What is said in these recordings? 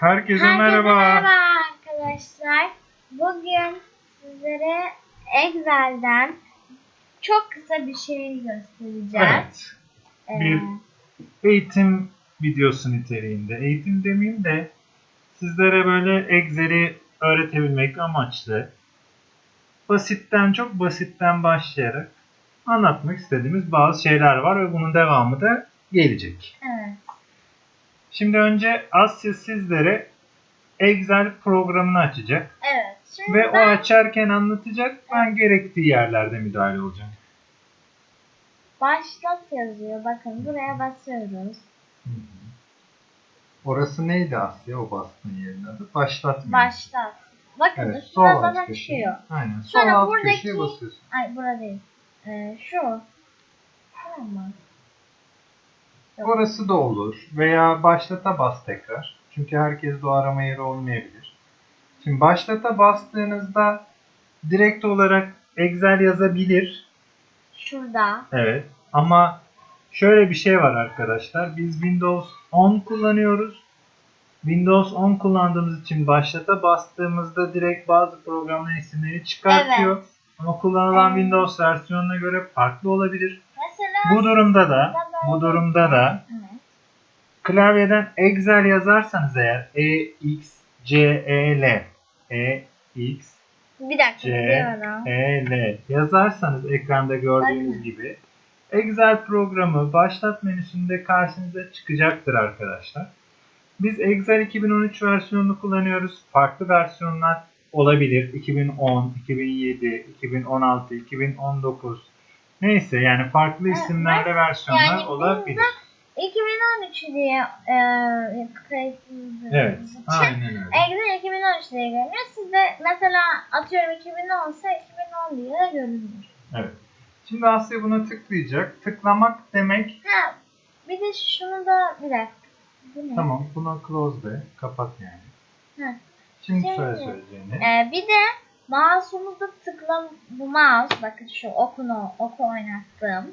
Herkese, Herkese merhaba. merhaba arkadaşlar. Bugün sizlere Excel'den çok kısa bir şey göstereceğim. Evet. Ee, Bir eğitim videosu niteliğinde. Eğitim demeyeyim de sizlere böyle Excel'i öğretebilmek amaçlı basitten çok basitten başlayarak anlatmak istediğimiz bazı şeyler var ve bunun devamı da gelecek. evet. Şimdi önce Asya sizlere Excel programını açacak Evet. Şimdi ve o ben açarken anlatacak. Ben gerektiği yerlerde müdahale olacağım. başlat yazıyor. Bakın buraya basıyoruz. Orası neydi Asya o bastığın yerin adı? Başlat mı? Başlat. Bakın Evet, sol alt çıkıyor. Aynen. Sol Sonra alt buradaki- köşeye basıyorsun. Ay burada değil. Ee, şu. Tamam mı? Orası da olur. Veya başlata bas tekrar. Çünkü herkes de o arama yeri olmayabilir. Şimdi başlata bastığınızda direkt olarak Excel yazabilir. Şurada. Evet. Ama şöyle bir şey var arkadaşlar. Biz Windows 10 kullanıyoruz. Windows 10 kullandığımız için başlata bastığımızda direkt bazı programların isimleri çıkartıyor. Evet. Ama kullanılan Evet. Windows versiyonuna göre farklı olabilir. Bu durumda da bu durumda da klavyeden Excel yazarsanız eğer E X C E L E X Bir dakika C. E L yazarsanız ekranda gördüğünüz Bakın. gibi Excel programı başlat menüsünde karşınıza çıkacaktır arkadaşlar. Biz Excel 2013 versiyonunu kullanıyoruz. Farklı versiyonlar olabilir. 2010, 2007, 2016, 2019 neyse yani farklı Evet, isimlerle mes- versiyonlar yani olabilir. 2013 diye e, kayıtladığımız Evet, için aynen öyle. Excel 2013 diye görünüyor. Sizde mesela atıyorum 2010 ise 2010 diye de görünür. Evet. Şimdi Asya buna tıklayacak. Tıklamak demek Ha, bir de şunu da bir dakika. Tamam buna close de kapat yani. Hı. Şimdi Şimdi- söyle söyleyeceğini. Ee, bir de mouse'umuzu tıkla bu mouse bakın şu okunu oku oynattım.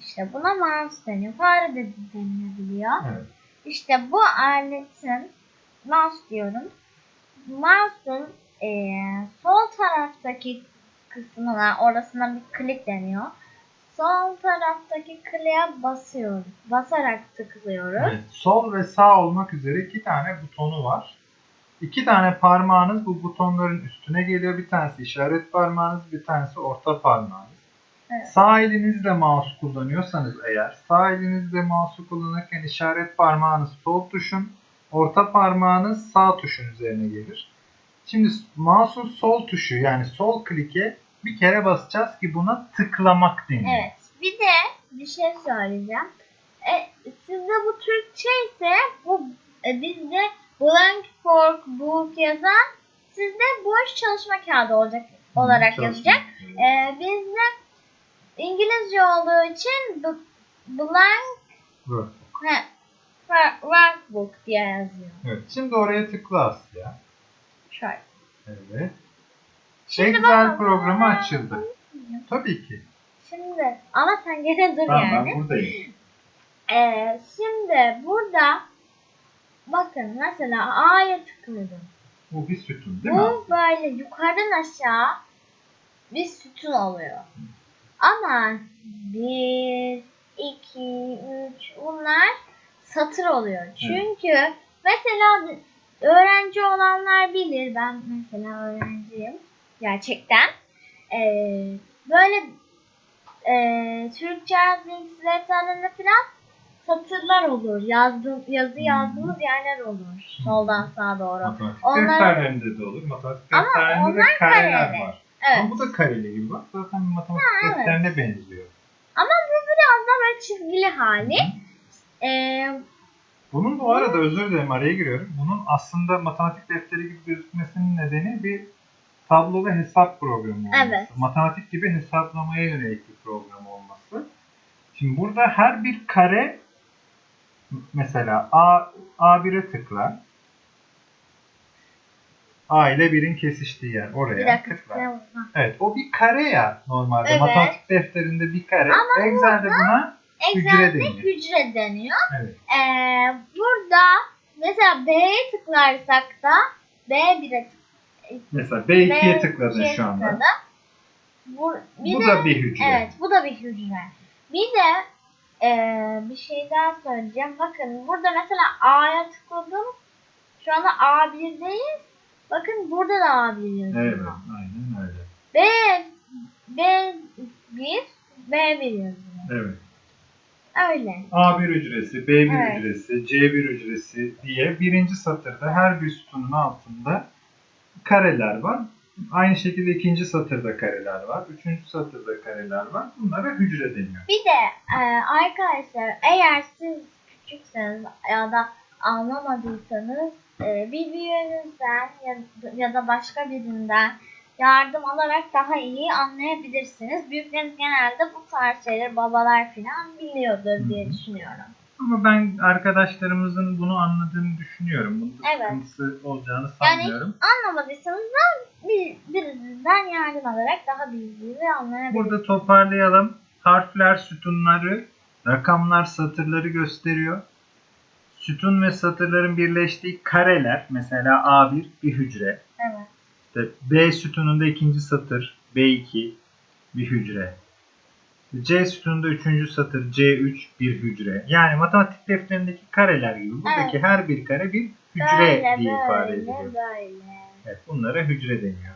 İşte buna mouse deniyor. Fare de denilebiliyor. Evet. İşte bu aletin mouse diyorum. Mouse'un eee, sol taraftaki kısmına orasına bir klik deniyor. Sol taraftaki kliğe basıyoruz. Basarak tıklıyoruz. Evet, Sol ve sağ olmak üzere iki tane butonu var. İki tane parmağınız bu butonların üstüne geliyor. Bir tanesi işaret parmağınız, bir tanesi orta parmağınız. Evet. Sağ elinizle mouse kullanıyorsanız eğer, sağ elinizle mouse'u kullanırken işaret parmağınız sol tuşun, orta parmağınız sağ tuşun üzerine gelir. Şimdi mouse'un sol tuşu yani sol klike bir kere basacağız ki buna tıklamak deniyor. Evet. Bir de bir şey söyleyeceğim. E, sizde bu Türkçe ise bu e, bizde blank fork book yazan sizde boş çalışma kağıdı olacak olarak Çalışma. yazacak. E, bizde İngilizce olduğu için blank Work. he, workbook diye yazıyor. Evet. Şimdi oraya tıkla Asya. Şöyle. Evet. Şimdi Excel bakalım. programı açıldı. Tabii ki. Şimdi ama sen gene dur Tamam yani. ben buradayım. Ee, şimdi burada bakın mesela A'ya tıkladım. Bu bir sütun değil mi? Bu böyle yukarıdan aşağı bir sütun oluyor. Ama bir, iki, üç bunlar satır oluyor. Çünkü mesela öğrenci olanlar bilir. Ben mesela öğrenciyim. Gerçekten. Ee, böyle e, Türkçe bilgisi defterlerinde falan satırlar olur. Yazdım, yazı Hmm. yazdığımız yerler olur. Soldan sağa doğru. Matematik Onlar- defterlerinde de olur. Matematik Ama defterlerinde de onlar kareler kareli. var. Evet. Ama bu da kareli gibi bak. Zaten matematik Ha, evet. defterine benziyor. Ama bu biraz da böyle çizgili hali. Ee, Bunun bu arada özür dilerim araya giriyorum. Bunun aslında matematik defteri gibi gözükmesinin nedeni bir tablo ve hesap programı olması. Evet. Matematik gibi hesaplamaya yönelik bir program olması. Şimdi burada her bir kare mesela A A1'e tıkla. A ile 1'in kesiştiği yer oraya bir dakika. tıkla. Evet o bir kare ya normalde. Evet. Matematik defterinde bir kare. Ama Excel'de buna hücre deniyor. hücre deniyor. Evet. Ee, burada mesela B'ye tıklarsak da B1'e Mesela B2'ye B2'ye tıkladın şu anda. tıkladı. Bu, bir Bu de, da bir hücre. Evet bu da bir hücre. Bir de eee, bir şey daha söyleyeceğim. Bakın burada mesela A'ya tıkladım. Şu anda A1'deyiz. Bakın burada da A1 yazıyor. Evet, aynen öyle. B, B1, B1 yazıyor. Evet. Öyle. A1 hücresi, B1 Evet. hücresi, C1 hücresi diye birinci satırda her bir sütunun altında kareler var. Aynı şekilde ikinci satırda kareler var. Üçüncü satırda kareler var. Bunlara hücre deniyor. Bir de e, arkadaşlar eğer siz küçükseniz ya da anlamadıysanız e, bir büyüğünüzden ya, ya da başka birinden yardım alarak daha iyi anlayabilirsiniz. Büyükleriniz genelde bu tarz şeyleri babalar falan biliyordur diye düşünüyorum. Ama ben arkadaşlarımızın bunu anladığını düşünüyorum. Bunda Evet. sıkıntısı olacağını Yani- sanmıyorum. Anlamadıysanız da bir, birinizden yardım alarak daha bilgiyi ve anlayabilirsiniz. Burada toparlayalım. Harfler sütunları, rakamlar satırları gösteriyor. Sütun ve satırların birleştiği kareler, mesela A1 bir hücre. Evet. İşte B sütununda ikinci satır, B2 bir hücre. C sütununda üçüncü satır, C3 bir hücre. Yani matematik defterindeki kareler gibi. Buradaki Evet. her bir kare bir hücre Böyle diye ifade böyle ediliyor. böyle. Evet, bunlara hücre deniyor.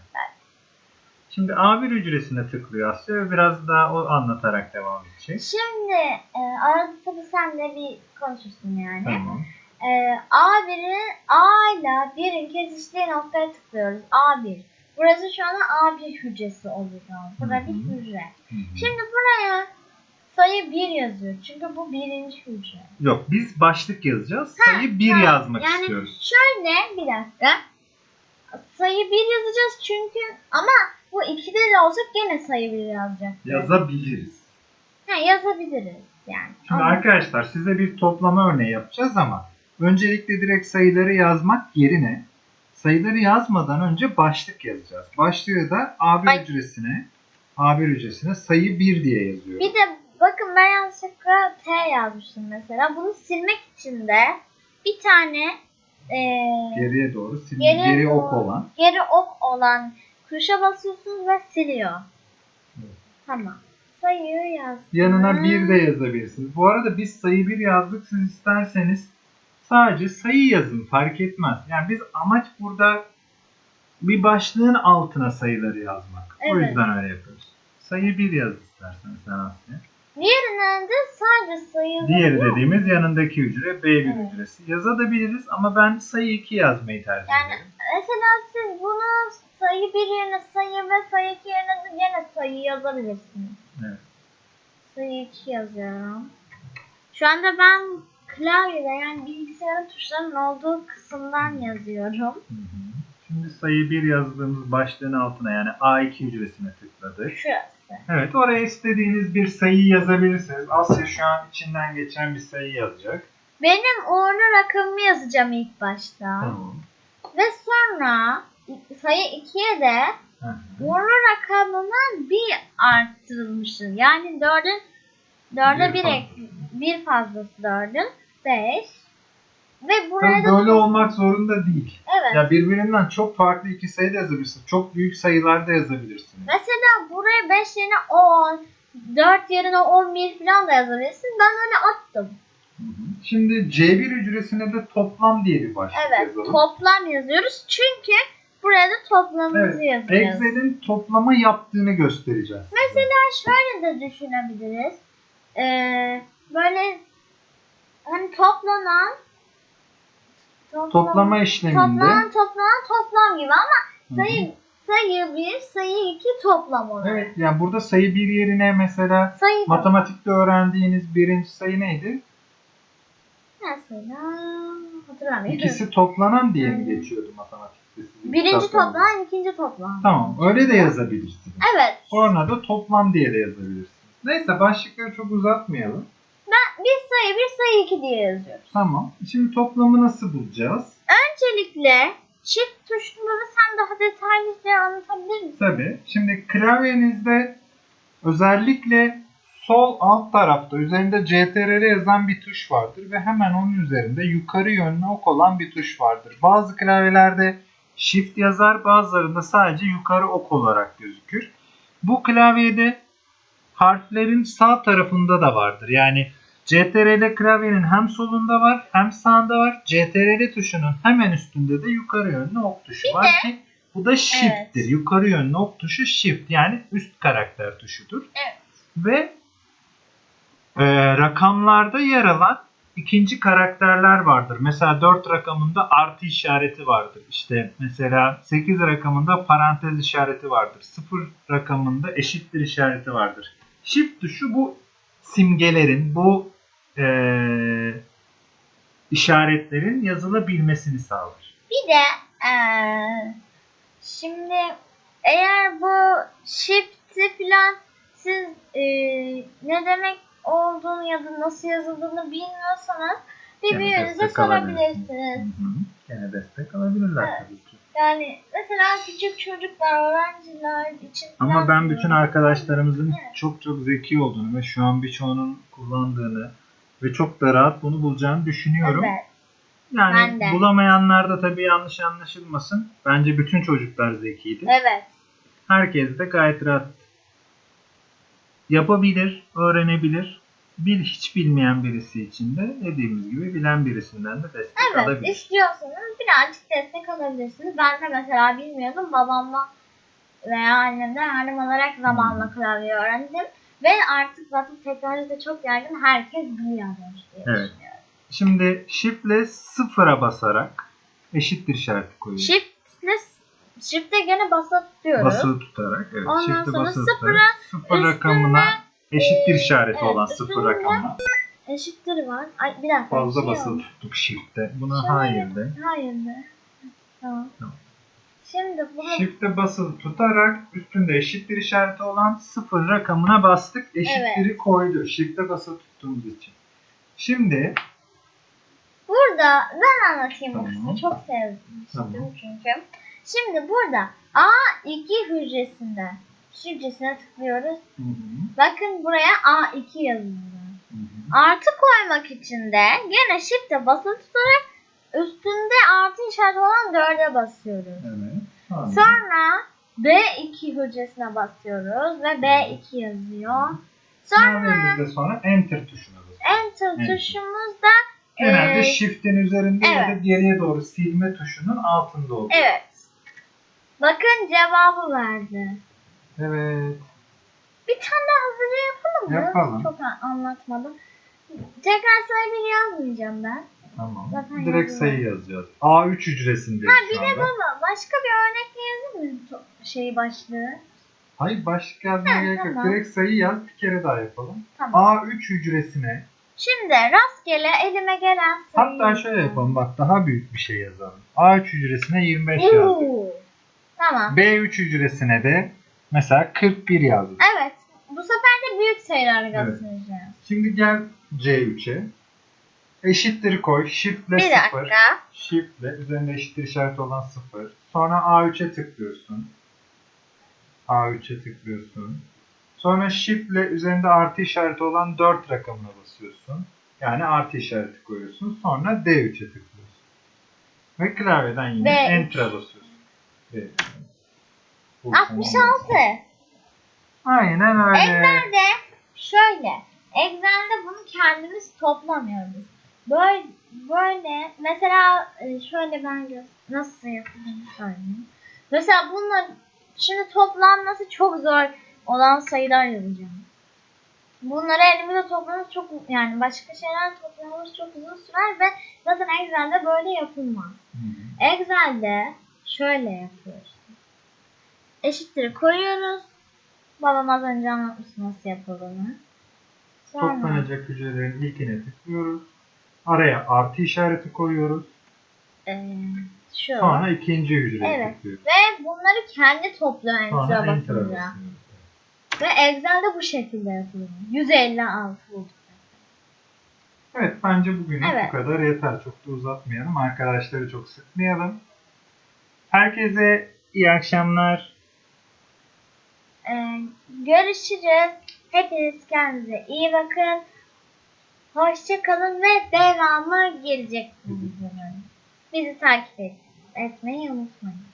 Şimdi A1 hücresine tıklıyor Asya ve biraz daha o anlatarak devam edecek. Şimdi e, arada tabii sen de bir konuşursun yani. Tamam. E, A1'in A ile 1'in kesiştiği noktaya tıklıyoruz. A1. Burası şu anda A1 hücresi oluyor. Burada bir hücre. Şimdi buraya sayı 1 yazıyor. Çünkü bu birinci hücre. Yok biz başlık yazacağız. Ha, Sayı 1 ha, yazmak yani istiyoruz. Şöyle bir dakika. Sayı 1 yazacağız çünkü ama bu 2'de de olsa gene sayı 1 yazacak. Yazabiliriz. Ha, yazabiliriz yani. Şimdi Ama- arkadaşlar size bir toplama örneği yapacağız ama öncelikle direkt sayıları yazmak yerine sayıları yazmadan önce başlık yazacağız. Başlığı da A1 Ay. hücresine A1 hücresine sayı 1 diye yazıyoruz. Bir de bakın ben yanlışlıkla T yazmıştım mesela. Bunu silmek için de bir tane eee Geriye doğru silin. Geriye Geri ok olan. geri ok olan tuşa basıyorsunuz ve siliyor. Evet. Tamam. Sayıyı yazdım. Yanına 1 de yazabilirsiniz. Bu arada biz sayı 1 yazdık. Siz isterseniz sadece sayı yazın. Fark etmez. Yani biz amaç burada bir başlığın altına sayıları yazmak. O Evet. yüzden öyle yapıyoruz. Sayı 1 yaz istersen sen Asya. Diğerinden de sadece sayı Diğeri yazıyor. dediğimiz yanındaki hücre B1 Evet. hücresi. Yazabiliriz ama ben sayı 2 yazmayı tercih Yani ederim. mesela siz bunu sayı 1 yerine sayı ve sayı 2 yerine de gene sayı yazabilirsiniz. Evet. Sayı 2 yazıyorum. Şu anda ben klavyede yani bilgisayarın tuşlarının olduğu kısımdan yazıyorum. Hı hı. Şimdi sayı 1 yazdığımız başlığın altına yani A2 hücresine tıkladık. Şurası. Evet oraya istediğiniz bir sayıyı yazabilirsiniz. Asya şu an içinden geçen bir sayı yazacak. Benim uğurlu rakamımı yazacağım ilk başta. Tamam. Ve sonra sayı 2'ye de uğurlu rakamımın bir arttırılmışı. Yani 4'ün 4'e Bir 1 ek, bir fazlası 4'ün 5. Ve buraya Tabii da böyle olmak zorunda değil. evet. Ya birbirinden çok farklı iki sayı da yazabilirsiniz. Çok büyük sayılar da yazabilirsiniz. Mesela buraya 5 yerine 10, 4 yerine 11 falan da yazabilirsin. Ben öyle attım. Şimdi C1 hücresine de toplam diye bir başlık Evet, yazalım. toplam yazıyoruz. Çünkü buraya da toplamımızı Evet, yazacağız. Excel'in toplama yaptığını göstereceğiz. Mesela şöyle de düşünebiliriz. Ee, böyle hani toplanan toplam- Toplama işleminde toplanan toplanan toplam gibi ama Hı hı. sayı sayı 1, sayı 2 toplam olarak. Evet yani burada sayı bir yerine mesela Sayı matematikte öğrendiğiniz birinci sayı neydi? mesela hatırlamıyorum. İkisi toplanan diye mi geçiyordu matematikte? sizin Birinci toplam, ikinci toplam. Tamam öyle de yazabilirsiniz. Evet. Sonra da toplam diye de yazabilirsiniz. Neyse başlıkları çok uzatmayalım. Ben bir sayı bir sayı iki diye yazıyoruz. Tamam. Şimdi toplamı nasıl bulacağız? Öncelikle çift tuşları sen daha detaylıca anlatabilir misin? Tabii. Şimdi klavyenizde özellikle sol alt tarafta üzerinde CTRL yazan bir tuş vardır ve hemen onun üzerinde yukarı yönlü ok olan bir tuş vardır. Bazı klavyelerde Shift yazar, bazılarında sadece yukarı ok olarak gözükür. Bu klavyede harflerin sağ tarafında da vardır. Yani CTRL klavyenin hem solunda var hem sağında var. CTRL tuşunun hemen üstünde de yukarı yönlü ok tuşu var ki bu da shift'tir. Yukarı yönlü ok tuşu shift yani üst karakter tuşudur. Evet. Ve e, rakamlarda yer alan ikinci karakterler vardır. Mesela 4 rakamında artı işareti vardır. İşte mesela 8 rakamında parantez işareti vardır. 0 rakamında eşittir işareti vardır. Shift tuşu bu simgelerin, bu e, işaretlerin yazılabilmesini sağlar. Bir de eee, şimdi eğer bu shift'i falan siz eee, ne demek olduğunu ya da nasıl yazıldığını bilmiyorsanız bir Yani büyüğünüze destek alabilirsiniz. sorabilirsiniz. Gene destek alabilirler Evet. tabii ki. Yani mesela küçük çocuklar, öğrenciler için Ama ben bütün arkadaşlarımızın Evet. çok çok zeki olduğunu ve şu an birçoğunun kullandığını ve çok da rahat bunu bulacağını düşünüyorum. Evet. Yani ben de. bulamayanlar da tabii yanlış anlaşılmasın. Bence bütün çocuklar zekiydi. Evet. Herkes de gayet rahat yapabilir, öğrenebilir. Bir hiç bilmeyen birisi için de dediğimiz gibi bilen birisinden de destek Evet. alabilir. istiyorsanız birazcık destek alabilirsiniz. Ben de mesela bilmiyordum. Babamla veya annemden yardım alarak zamanla klavye öğrendim. Ve artık zaten teknoloji de çok yaygın. Herkes biliyormuş diye Evet. düşünüyorum. Şimdi shift ile sıfıra basarak eşittir işareti koyuyoruz. Shift'le Shift'e gene basa tutuyoruz. Basılı tutarak. Evet. Ondan shift'e sonra basılı sıfıra, tutarak. Sıfır üstüne, rakamına eşittir işareti evet, olan sıfır rakamına Eşittir var. Ay bir dakika. fazla şey basılı tuttuk shift'te. Buna Şöyle- hayır de. Hayır de. Tamam. Tamam. Şimdi bunu Shift'e basılı tutarak üstünde eşittir işareti olan sıfır rakamına bastık. Eşittiri koydu. Shift'e basılı tuttuğumuz için. Şimdi Burada ben anlatayım bu Tamam. kısmı. Çok sevmiştim Tamam. çünkü. Şimdi burada A2 hücresinde hücresine tıklıyoruz. Hı hı, Bakın buraya A2 yazıyor. hı hı. Artı koymak için de gene shift'e basılı tutarak üstünde artı işareti olan 4'e basıyoruz. Evet. Sonra Sonra B2 hücresine basıyoruz ve B2 yazıyor. Sonra sonra enter tuşuna basıyoruz. enter Evet. tuşumuz da Genelde Ee, shift'in üzerinde ya da evet. geriye doğru silme tuşunun altında oluyor. Evet. Bakın cevabı verdi. Evet. Bir tane daha hızlıca yapalım mı? Yapalım. Çok an- anlatmadım. Tekrar sayı bir yazmayacağım ben. Tamam. Zaten Direkt yazılı. sayı yazacağız. A3 hücresindeyiz Ha şu bir de anda. baba başka bir örnekle yazayım mı to- şey başlığı? Hayır başka yazmaya Ha, gerek yok. tamam. Direkt sayı yaz. Bir kere daha yapalım. Tamam. A3 hücresine Şimdi rastgele elime gelen sayıyı hatta şöyle yapalım. Bak daha büyük bir şey yazalım. A3 hücresine 25 yazdık. Oo. Tamam. B3 hücresine de mesela 41 yazdık. Evet. Bu sefer de büyük sayılar Evet. göstereceğim. Şimdi gel C3'e. Eşitleri koy. Shift'le Bir 0. dakika. Shift'le üzerinde eşittir işareti olan 0. Sonra A3'e tıklıyorsun. A3'e tıklıyorsun. Sonra Shift'le üzerinde artı işareti olan 4 rakamına basıyorsun. Yani artı işareti koyuyorsun. Sonra D3'e tıklıyorsun. Ve klavyeden yine B3. Enter'a basıyorsun. B3. Bu 66. tamam. Aynen öyle. Excel'de şöyle. Excel'de bunu kendimiz toplamıyoruz. Böyle, böyle mesela e, şöyle ben nasıl yapacağımı söyleyeyim. Mesela bunlar şimdi toplanması çok zor olan sayılar yazacağım. Bunları elimizde toplamamız çok yani başka şeyler toplamamız çok uzun sürer ve zaten Excel'de böyle yapılmaz. Hı. Excel'de şöyle yapıyoruz. Eşittir koyuyoruz. Babam az önce anlatmıştı nasıl yapıldığını. Sonra Toplanacak hücrelerin ilkine tıklıyoruz. Araya artı işareti koyuyoruz. eee, şu. Sonra ikinci hücreye Evet. tıklıyoruz. Ve bunları kendi topluyor enter'a basınca. Ve Excel'de bu şekilde yapılıyor. 156 bulduk. Evet bence bugünlük Evet. bu kadar yeter. Çok da uzatmayalım. Arkadaşları çok sıkmayalım. Herkese iyi akşamlar. Eee, görüşürüz. Hepiniz kendinize iyi bakın. Hoşça kalın ve devamı gelecek. Bizi takip et, etmeyi unutmayın.